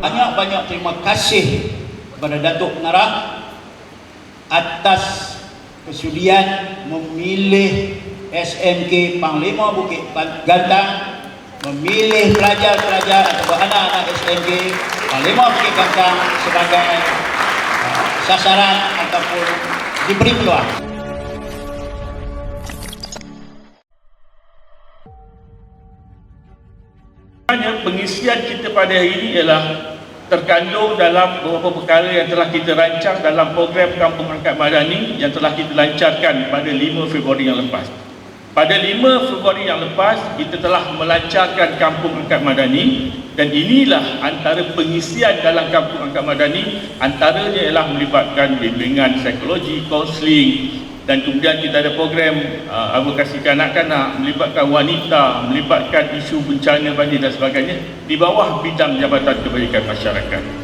Banyak-banyak terima kasih kepada Datuk Pengarah atas kesudian memilih SMK Panglima Bukit Gantang memilih pelajar-pelajar atau anak-anak SMK Panglima Bukit Gantang sebagai uh, sasaran ataupun diberi peluang. Pengisian kita pada hari ini ialah terkandung dalam beberapa perkara yang telah kita rancang dalam program Kampung Angkat Madani yang telah kita lancarkan pada 5 Februari yang lepas. Pada 5 Februari yang lepas, kita telah melancarkan Kampung Angkat Madani dan inilah antara pengisian dalam Kampung Angkat Madani antaranya ialah melibatkan bimbingan psikologi, kaunseling, dan kemudian kita ada program uh, advokasi kanak-kanak melibatkan wanita, melibatkan isu bencana banjir dan sebagainya di bawah bidang Jabatan Kebajikan Masyarakat.